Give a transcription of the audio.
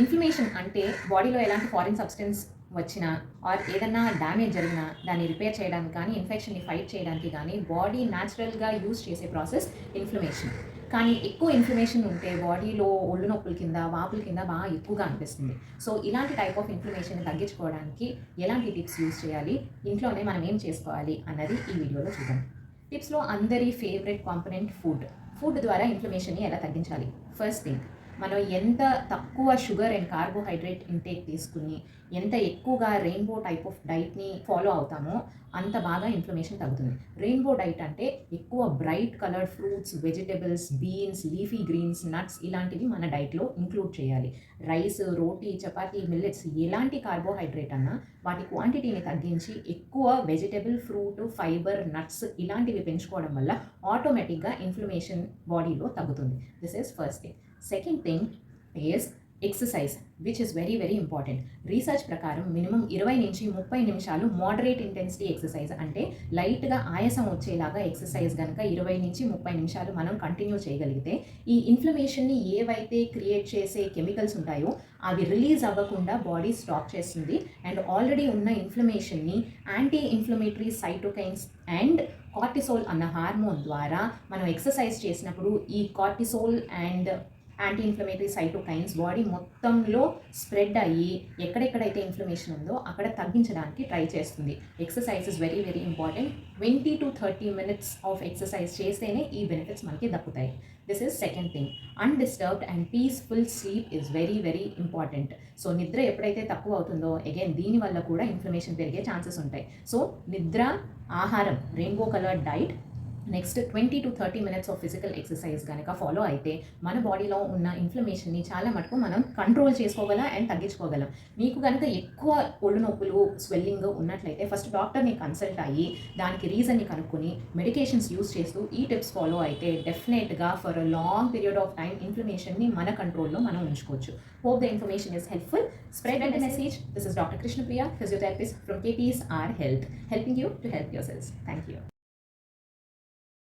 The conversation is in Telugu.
ఇన్ఫ్లమేషన్ అంటే బాడీలో ఎలాంటి ఫారిన్ సబ్స్టెన్స్ వచ్చినా ఆర్ ఏదన్నా డ్యామేజ్ జరిగినా దాన్ని రిపేర్ చేయడానికి కానీ ఇన్ఫెక్షన్ని ఫైట్ చేయడానికి కానీ బాడీ న్యాచురల్గా యూజ్ చేసే ప్రాసెస్ ఇన్ఫ్లమేషన్. కానీ ఎక్కువ ఇన్ఫ్లమేషన్ ఉంటే బాడీలో ఒళ్ళు నొప్పుల కింద వాపుల కింద బాగా ఎక్కువగా అనిపిస్తుంది. సో ఇలాంటి టైప్ ఆఫ్ ఇన్ఫ్లమేషన్ తగ్గించుకోవడానికి ఎలాంటి టిప్స్ యూజ్ చేయాలి ఇంట్లోనే మనం ఏం చేసుకోవాలి అన్నది ఈ వీడియోలో చూద్దాం. టిప్స్లో అందరి ఫేవరెట్ కాంపనెంట్ ఫుడ్ ఫుడ్ ద్వారా ఇన్ఫ్లమేషన్ని ఎలా తగ్గించాలి? ఫస్ట్ థింగ్ మనం ఎంత తక్కువ షుగర్ అండ్ కార్బోహైడ్రేట్ ఇంటేక్ తీసుకుని ఎంత ఎక్కువగా రెయిన్బో టైప్ ఆఫ్ డైట్ని ఫాలో అవుతామో అంత బాగా ఇన్ఫ్లమేషన్ తగ్గుతుంది. రెయిన్బో డైట్ అంటే ఎక్కువ bright coloured fruits vegetables beans leafy greens nuts ఇలాంటివి మన డైట్లో ఇంక్లూడ్ చేయాలి. రైస్ రోటీ చపాతీ మిల్లెట్స్ ఎలాంటి కార్బోహైడ్రేట్ అన్నా వాటి క్వాంటిటీని తగ్గించి ఎక్కువ వెజిటబుల్ ఫ్రూట్ ఫైబర్ నట్స్ ఇలాంటివి పెంచుకోవడం వల్ల ఆటోమేటిక్గా ఇన్ఫ్లమేషన్ బాడీలో తగ్గుతుంది. This is first thing second thing is exercise which is very very important research ప్రకారం మినిమం ఇరవై నుంచి ముప్పై నిమిషాలు మోడరేట్ ఇంటెన్సిటీ ఎక్సర్సైజ్ అంటే లైట్గా ఆయాసం వచ్చేలాగా ఎక్సర్సైజ్ కనుక ఇరవై నుంచి ముప్పై నిమిషాలు మనం కంటిన్యూ చేయగలిగితే ఈ ఇన్ఫ్లమేషన్ని ఏవైతే క్రియేట్ చేసే కెమికల్స్ ఉంటాయో అవి రిలీజ్ అవ్వకుండా బాడీ స్టాప్ చేస్తుంది. అండ్ ఆల్రెడీ ఉన్న ఇన్ఫ్లమేషన్ని anti inflammatory cytokines and cortisol అన్న హార్మోన్ ద్వారా మనం ఎక్సర్సైజ్ చేసినప్పుడు ఈ cortisol and anti inflammatory cytokines body మొత్తంలో స్ప్రెడ్ అయ్యి ఎక్కడెక్కడైతే ఇన్ఫ్లమేషన్ ఉందో అక్కడ తగ్గించడానికి ట్రై చేస్తుంది. Exercise is very very important twenty to thirty minutes of exercise చేస్తేనే ఈ బెనిఫిట్స్ మనకి దక్కుతాయి. This is second thing undisturbed and peaceful sleep is very very important so నిద్ర ఎప్పుడైతే తక్కువ అవుతుందో అగైన్ దీనివల్ల కూడా ఇన్ఫ్లమేషన్ పెరిగే ఛాన్సెస్ ఉంటాయి. సో నిద్ర ఆహారం rainbow colour diet next twenty to thirty minutes of physical exercise కనుక ఫాలో అయితే మన బాడీలో ఉన్న ఇన్ఫ్లమేషన్ని చాలా మటుకు మనం కంట్రోల్ చేసుకోగలం అండ్ తగ్గించుకోగలం. మీకు కనుక ఎక్కువ ఒళ్ళు నొప్పులు స్వెల్లింగ్ ఉన్నట్లయితే ఫస్ట్ డాక్టర్ని కన్సల్ట్ అయ్యి దానికి రీజన్ని కనుక్కొని మెడికేషన్స్ యూస్ చేస్తూ ఈ టిప్స్ ఫాలో అయితే డెఫినెట్గా for a long period of time ఇన్ఫ్లమేషన్ని మన కంట్రోల్లో మనం ఉంచుకోవచ్చు. Hope the information is helpful spread and message this is doctor Krishnapriya physiotherapist from KPS R health helping you to help your cells thank you